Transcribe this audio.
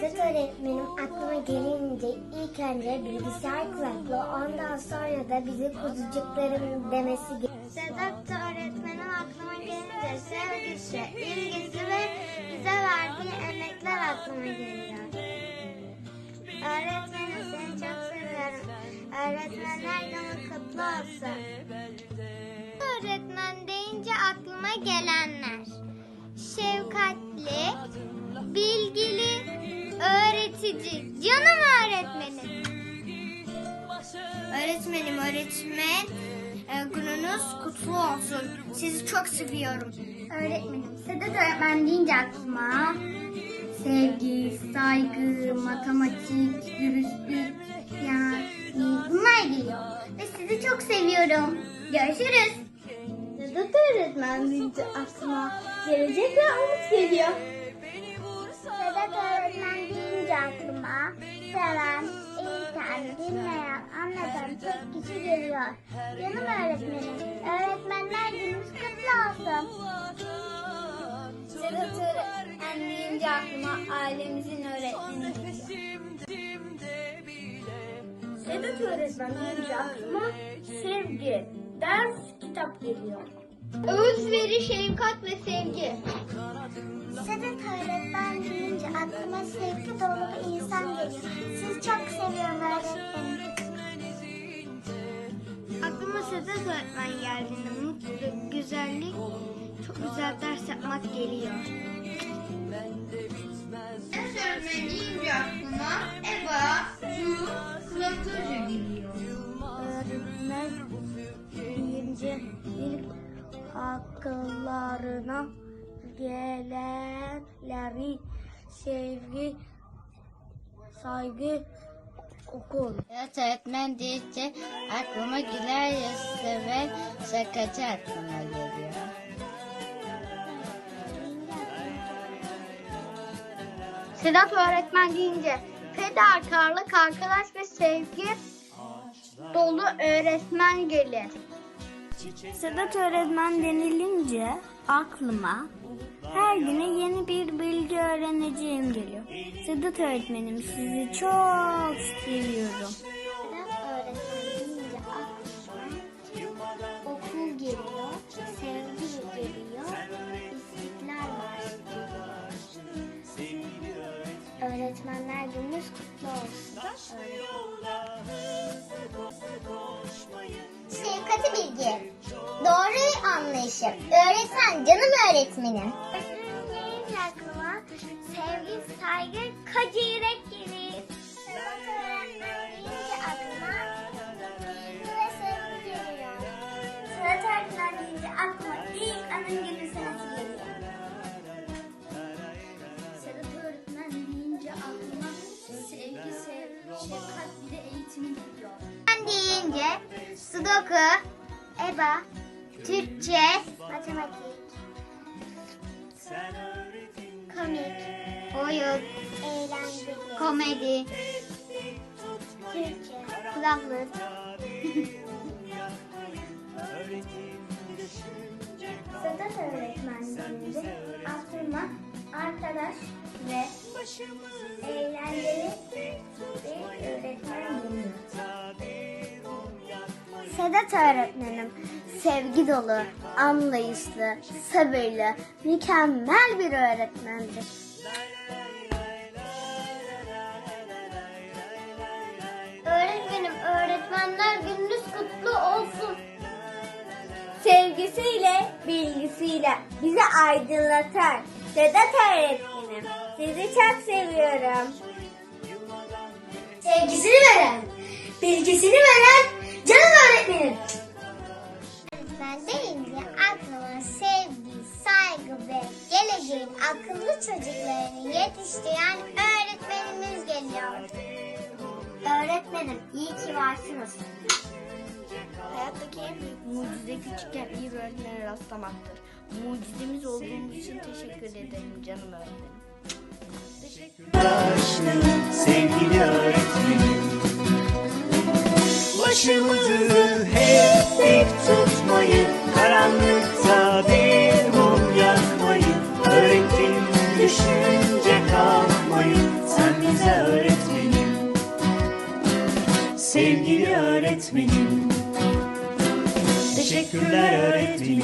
Sedat öğretmenim aklıma gelince ilk önce bilgisayar kulaklığı ondan sonra da bizi kuzucuklarım demesi gerekiyor. Sedat öğretmenim aklıma gelince sevgisi, ilgisi ve bize verdiği emekler aklıma geliyor. Öğretmenim seni çok seviyorum. Öğretmenler günü kutlu olsun. Öğretmen deyince aklıma gelenler. Şefkatli, öğretici, canım öğretmenim. Öğretmenim, öğretmen e, gününüz kutlu olsun. Sizi çok seviyorum. Öğretmenim, Sedat öğretmen deyince aklıma sevgi, saygı, matematik, dürüstlük, yani bunlar geliyor. Ve sizi çok seviyorum. Görüşürüz. Sedat öğretmen deyince aklıma gelecek ve umut geliyor. Aklıma seven, eğiten, dinleyen, anlatan tek kişi geliyor. Canım öğretmenim, öğretmenler günümüz kutlu olsun. Sedat öğretmen deyince aklıma ailemizin öğretmeni geliyor. Sedat öğretmen deyince aklıma sevgi, ders, kitap geliyor. Özveri, şefkat ve sevgi. Sedat öğretmen deyince aklıma sevgi dolu bir insan geliyor. Sizi çok seviyorum öğretmenim. Aklıma Sedat öğretmen geldiğinde mutluluk, güzellik, çok güzel ders yapmak geliyor. Akıllarına gelenleri sevgi, saygı, okul. Evet öğretmen deyince aklıma güler yüzlü ve şakacı aklıma geliyor. Sedat öğretmen deyince fedakarlık, arkadaş ve sevgi dolu öğretmen gelir. Sedat öğretmen denilince aklıma her güne yeni bir bilgi öğreneceğim geliyor. Sedat öğretmenim sizi çok seviyorum. Sedat öğretmen deyince aklıma okul geliyor, sevgi geliyor, istiklal geliyor. Öğretmenler gününüz kutlu olsun. Şefkati bilgi, doğru anlayışı, öğretmen canım öğretmenim. Öğretmenin aklıma sevgi, saygı, kacı yürek gelir. Öğretmen deyince aklıma ve sevgi geliyor. Sedat öğretmen deyince aklıma ilk anın gülümsemesi geliyor. Sedat öğretmen deyince aklıma sevgi, sev, şefkat bir de eğitim geliyor. Ben deyince sudoku, eba, Türkçe, matematik, komik, oyun, eğlenceli, komedi, Türkçe, kulaklık. Sedat öğretmen deyince aklıma arkadaş ve eğlenceli bir öğretmen geliyor. Sedat öğretmenim sevgi dolu, anlayışlı, sabırlı, mükemmel bir öğretmendir. Öğretmenim, öğretmenler gününüz kutlu olsun. Sevgisiyle, bilgisiyle bizi aydınlatan Sedat öğretmenim. Sizi çok seviyorum. Sevgisini veren, bilgisini veren çocuklarını yetiştiren öğretmenimiz geliyor. Öğretmenim iyi ki varsınız. Hayattaki en büyük mucize küçükken iyi bir öğretmene rastlamaktır. Mucizemiz olduğumuz için teşekkür ederim canım öğretmenim. Yaşlı sevgili öğretmenim Başımızı hep dik tutmayı Karanlıkta sevgili öğretmenim. Teşekkürler öğretmenim.